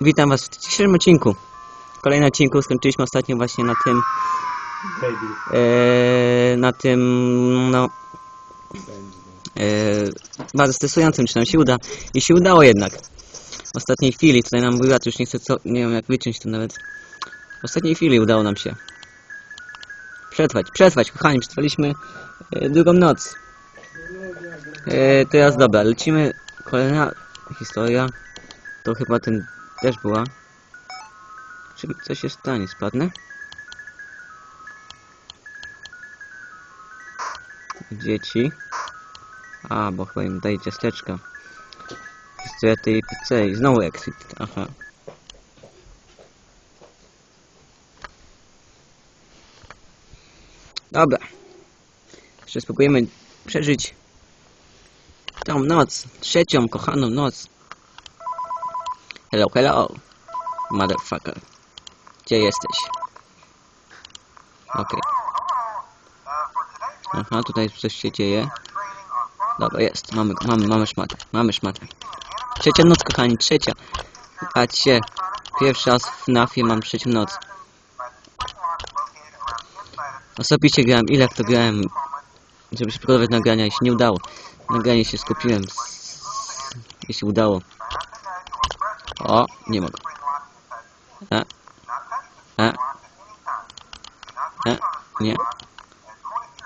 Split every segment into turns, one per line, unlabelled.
Witam was w dzisiejszym odcinku. Kolejny odcinku skończyliśmy ostatnio właśnie na tym,
Baby.
e, na tym, no, e, bardzo stresującym, czy nam się uda. I się udało jednak. W ostatniej chwili, tutaj nam to już nie chcę co, nie wiem jak wyciąć to nawet. W ostatniej chwili udało nam się przetrwać, przetrwać, kochani, przetrwaliśmy e, drugą noc. E, teraz dobra, lecimy, kolejna historia, to chyba ten też była. Czy coś się stanie, spadnę? Dzieci. A, bo chyba im daje ciasteczka. Historia tej pizzerii. Znowu exit. Aha. Dobra. Jeszcze spróbujemy przeżyć tą noc. Trzecią, kochaną noc. Hello, hello. Motherfucker. Gdzie jesteś? Okej. Aha, tutaj coś się dzieje. Dobra, jest. Mamy, mamy, mamy szmatę. Mamy szmatę. Trzecia noc, kochani, trzecia. Patrzcie. Pierwszy raz w FNAFie mam trzecią noc. Osobiście grałem, ile jak to grałem, żeby przygotować nagrania i się nie udało. Nagranie się skupiłem. I się udało. O, nie mogę. E. E. E. Nie.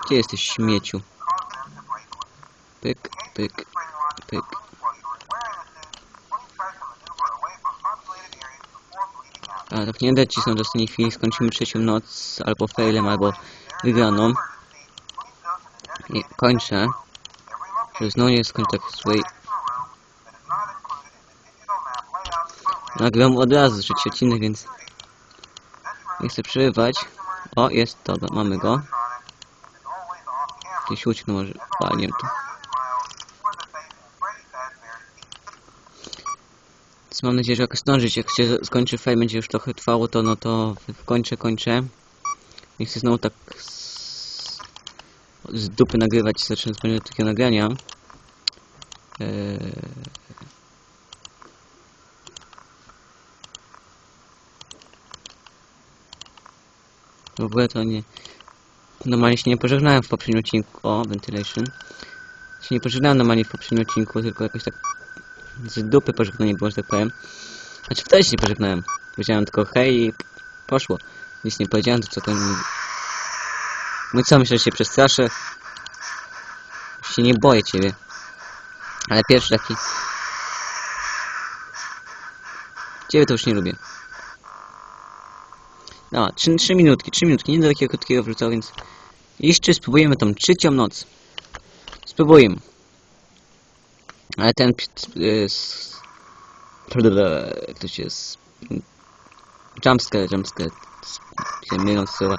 Gdzie jesteś, śmieciu? Pyk, pyk, pyk. A, tak nie dać cisnąć do ostatniej chwili, skończymy trzecią noc, albo failem, albo wygraną. I kończę. Że znowu nie skończę tak złej. Nagram od razu trzeci odcinek, więc nie chcę przerywać. O, jest, dobra, mamy go. Gdzieś uciekł, może palniem to. Więc mam nadzieję, że jakoś zdążyć. Jak się skończy fajl, będzie już trochę trwało, to no to kończę, kończę. Nie chcę znowu tak z, z dupy nagrywać, zacznę z takiego nagrania. Eee... W ogóle to nie... Normalnie się nie pożegnałem w poprzednim odcinku. O, ventilation. Się nie pożegnałem normalnie w poprzednim odcinku, tylko jakoś tak z dupy pożegnanie było, że tak powiem. Znaczy wtedy się nie pożegnałem. Powiedziałem tylko hej i poszło. Nic nie powiedziałem, to co to... No i co, myślę, że się przestraszę? Się nie boję ciebie. Ale pierwszy taki... Ciebie to już nie lubię. No, trzy, trzy minutki, trzy minutki, nie do takiego krótkiego wrzucał, więc... Jeszcze spróbujemy tą trzecią noc. Spróbujemy. Ale ten jest... Się jest... Jumpscare, jumpscare. Się mylą słowa.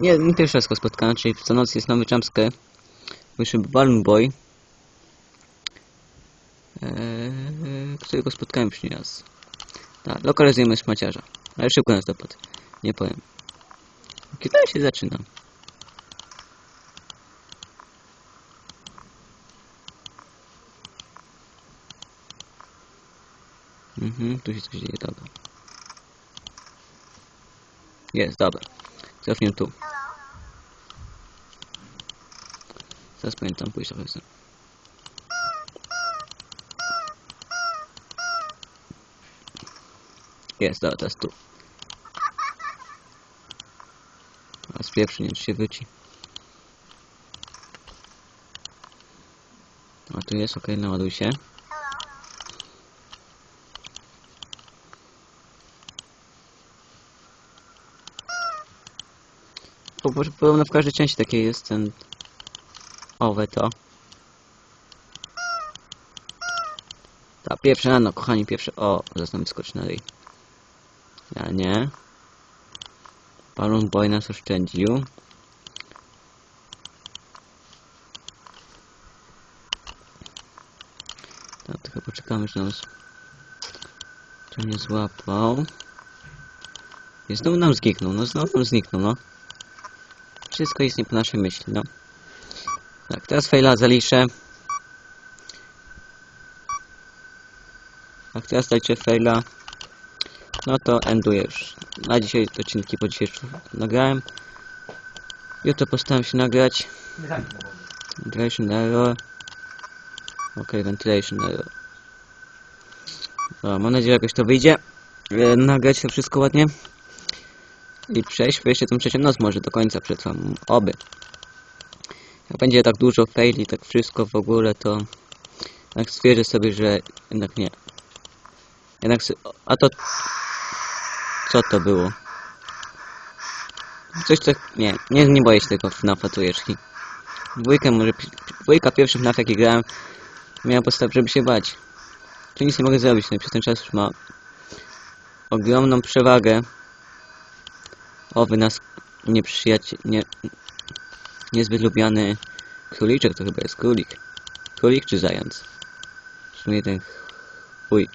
Nie, nie pierwszy raz go spotkałem, czyli co noc jest nowy jumpscare. Wyszedł Balloon Boy. Eee, którego spotkałem już nie raz. Tak, lokalizujemy szmaciarza. Ale szybko nas dopadł. Nie powiem. Kiedy się zaczyna? Mhm, tu się coś dzieje, dobra. Jest, dobra. Cofnę tu. Zaraz pamiętam pójść trochę sobie. Jest, dobra, teraz tu. Pierwszy nie czy się wyci. A tu jest, okej, naładuj się. Po- po- Podobno w każdej części takiej jest ten... Owe to. Ta pierwsza, no kochani, pierwsze... O, zaraz nam skoczy na. Ja nie. Balloon Boy nas oszczędził. Tak, tylko poczekamy, że nas... To nie złapał. I znowu nam zniknął, no znowu nam zniknął, no. Wszystko jest nie po naszej myśli, no. Tak, teraz faila zaliczę. Tak, teraz dajcie faila. No to enduję już. Na dzisiaj odcinki po dzisiaj już nagrałem. Jutro postaram się nagrać. Ventilation error. Ok, ventilation error. No, mam nadzieję, że jakoś to wyjdzie. E, nagrać to wszystko ładnie. I przejść jeszcze tą trzecią noc może do końca przetrwam. Oby. Jak będzie tak dużo faili, tak wszystko w ogóle, to tak stwierdzę sobie, że jednak nie. Jednak A to... Co to było? Coś tak... Nie, nie, nie boję się tego FNAFa trójeczki. Dwójkę może... Dwójka pierwszy FNAF jaki grałem miałem podstaw, żeby się bać. Tu nic nie mogę zrobić, no i przez ten czas już ma ogromną przewagę. Owy nas nieprzyjaciel... nie... niezbyt lubiany króliczek, to chyba jest królik. Królik czy zając? W sumie ten chuj.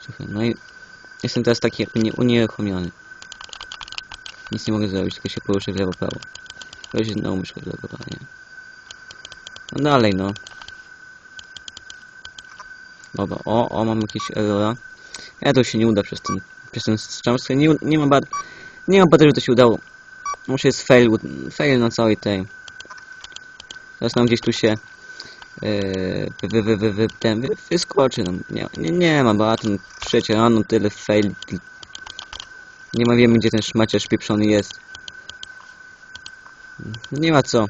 Słuchaj, no i jestem teraz taki jak nie- unieruchomiony. Nic nie mogę zrobić, tylko się poruszę w lewo prawo. Jest jedną myszkę zlogowała, nie? No dalej, no. Dobra, o, o, mam jakieś errora. Ja to się nie uda przez ten, przez ten jumpscare. Nie, nie ma bad, nie ma bad, że to się udało. Muszę jest fail, fail na całej tej. Teraz nam gdzieś tu się yy, wy, wy, wy, wy, ten, wy, wyskoczy. No, nie, nie, nie ma, bo ten trzecie rano tyle fail. Nie ma wiemy gdzie ten szmaciarz pieprzony jest. Nie ma co.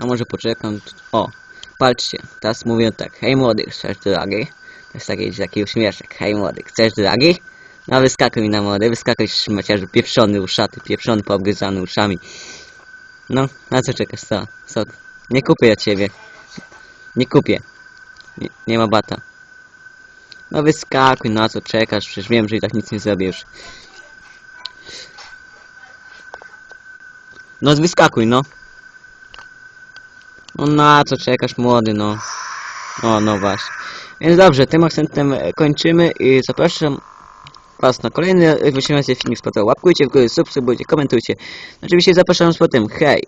A może poczekam. O, patrzcie, teraz mówię tak. Hej młody, chcesz drogi? To jest taki, taki uśmieszek. Hej młody, chcesz drogi? No wyskakuj na młody, wyskakuj szmaciarzu pieprzony uszaty, pieprzony poobgryzany uszami. No, na co czekasz, co? co? Nie kupię ja ciebie. Nie kupię. Nie, nie ma bata. No wyskakuj, na co czekasz? Przecież wiem, że i tak nic nie zrobisz. No wyskakuj, no. No na co czekasz, młody, no. O, no właśnie. Więc dobrze, tym akcentem kończymy i zapraszam Was na kolejny, się filmik spodobał. Łapkujcie w górę, subskrybujcie, komentujcie. Oczywiście zapraszam z potem. Hej!